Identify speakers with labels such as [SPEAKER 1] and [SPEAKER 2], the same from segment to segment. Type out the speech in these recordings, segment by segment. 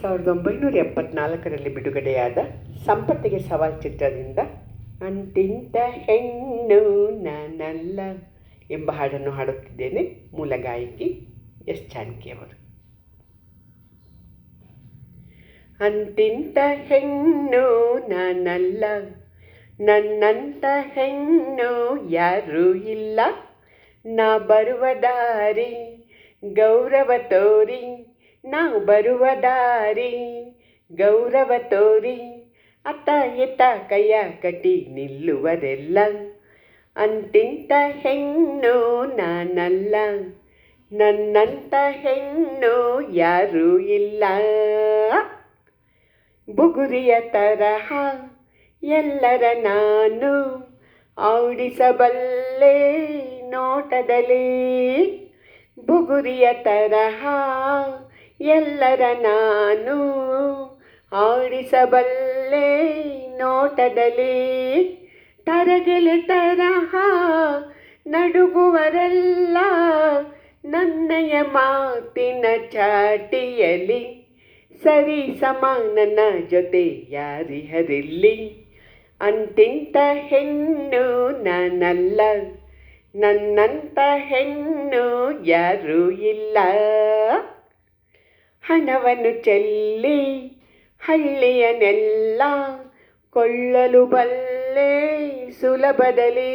[SPEAKER 1] ಸಾವಿರದ ಒಂಬೈನೂರ ಎಪ್ಪತ್ನಾಲ್ಕರಲ್ಲಿ ಬಿಡುಗಡೆಯಾದ ಸಂಪತ್ತಿಗೆ ಸವಾಲ್ ಚಿತ್ರದಿಂದ, ಅಂತಿಂತ ಹೆಣ್ಣು ನಾನಲ್ಲ ಎಂಬ ಹಾಡನ್ನು ಹಾಡುತ್ತಿದ್ದೇನೆ ಮೂಲ ಗಾಯಕಿ ಎಸ್. ಜಾನಕಿಯವರು ಅಂತಿಂತ ಹೆಣ್ಣು ನಾನಲ್ಲ, ನನ್ನಂತ ಹೆಣ್ಣು ಯಾರೂ ಇಲ್ಲ. ನಾ ಬರುವ ದಾರಿ ಗೌರವ ತೋರಿ ನಾವು ಬರುವ ದಾರಿ, ಗೌರವ ತೋರಿ, ಅತ್ತ ಎತ್ತ ಕೈಯ ಕಟ್ಟಿ ನಿಲ್ಲುವರೆಲ್ಲ. ಅಂತಿಂತ ಹೆಣ್ಣು ನಾನಲ್ಲ, ನನ್ನಂತ ಹೆಣ್ಣು ಯಾರೂ ಇಲ್ಲ. ಬುಗುರಿಯ ತರಹ ಎಲ್ಲರ ನಾನು ಆಡಿಸಬಲ್ಲೆ ನೋಟದಲ್ಲಿ. ಬುಗುರಿಯ ತರಹ ಎಲ್ಲರ ನಾನು ಆಡಿಸಬಲ್ಲೆ ನೋಟದಲ್ಲಿ. ತರಗೆಲೆ ತರಹ ನಡುಗುವರೆಲ್ಲ ನನ್ನಯ ಮಾತಿನ ಚಾಟಿಯಲ್ಲಿ. ಸರಿ ಸಮಾನನ ಜೊತೆ ಯಾರಿಹರಿಲ್ಲಿ? ಅಂತಿಂತ ಹೆಣ್ಣು ನಾನಲ್ಲ. ನನ್ನಂತ ಹೆಣ್ಣು ಯಾರೂ ಇಲ್ಲ. ಹಣವನ್ನು ಚೆಲ್ಲಿ ಹಳ್ಳಿಯನೆಲ್ಲ ಕೊಳ್ಳಲು ಬಲ್ಲೆ ಸುಲಭದಲ್ಲಿ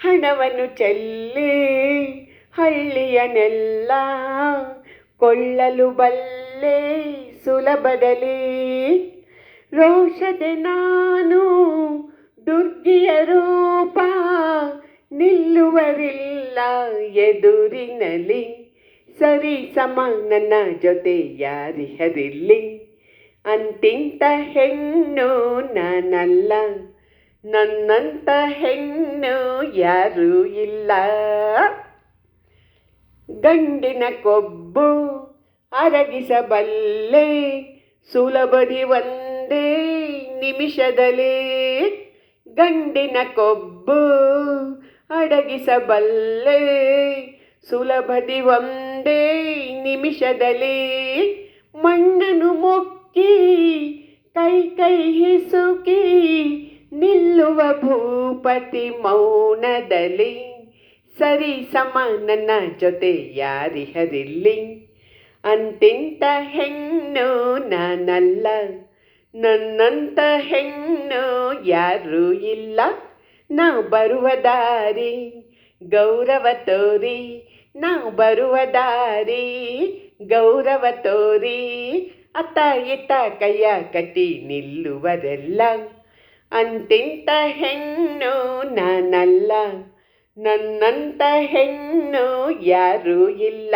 [SPEAKER 1] ಹಣವನ್ನು ಚೆಲ್ಲಿ ಹಳ್ಳಿಯನೆಲ್ಲ ಕೊಳ್ಳಲು ಬಲ್ಲೆ ಸುಲಭದಲ್ಲಿ ರೋಷದೆ ನಾನು ದುರ್ಗಿಯ ರೂಪ ನಿಲ್ಲುವರಿಲ್ಲ ಎದುರಿನಲ್ಲಿ ಸರಿ ಸಮ, ನನ್ನ ಜೊತೆ ಯಾರಿಹರಿಲ್ಲಿ ಅಂತಿಂತ ಹೆಣ್ಣು ನಾನಲ್ಲ, ನನ್ನಂತ ಹೆಣ್ಣು ಯಾರೂ ಇಲ್ಲ. ಗಂಡಿನ ಕೊಬ್ಬು ಅರಗಿಸಬಲ್ಲೆ, ಸುಲಭದಿ ಒಂದೇ ನಿಮಿಷದಲ್ಲಿ ಗಂಡಿನ ಕೊಬ್ಬು ಅಡಗಿಸಬಲ್ಲೆ, ಸುಲಭದಿ ಒಂದೇ ನಿಮಿಷದಲ್ಲಿ ಮಣ್ಣನು ಮೊಕ್ಕಿ, ಕೈ ಕೈ ಹಿಸುಕಿ ನಿಲ್ಲುವ ಭೂಪತಿ ಮೌನದಲ್ಲಿ. ಸರಿ ನನ್ನ ಜೊತೆ ಯಾರಿಹರಿಲ್ಲಿ ಅಂತಿಂತ ಹೆಣ್ಣು ನಾನಲ್ಲ, ನನ್ನಂತ ಹೆಣ್ಣು ಯಾರೂ ಇಲ್ಲ. ನಾವು ಬರುವ ದಾರಿ ಗೌರವ ತೋರಿ ನಾವು ಬರುವ ದಾರಿ ಗೌರವ ತೋರಿ. ಅತ್ತ ಇತ್ತ ಕೈಯ ಕಟ್ಟಿ ನಿಲ್ಲುವರೆಲ್ಲ. ಅಂತಿಂತ ಹೆಣ್ಣು ನಾನಲ್ಲ. ನನ್ನಂತ ಹೆಣ್ಣು ಯಾರೂ ಇಲ್ಲ.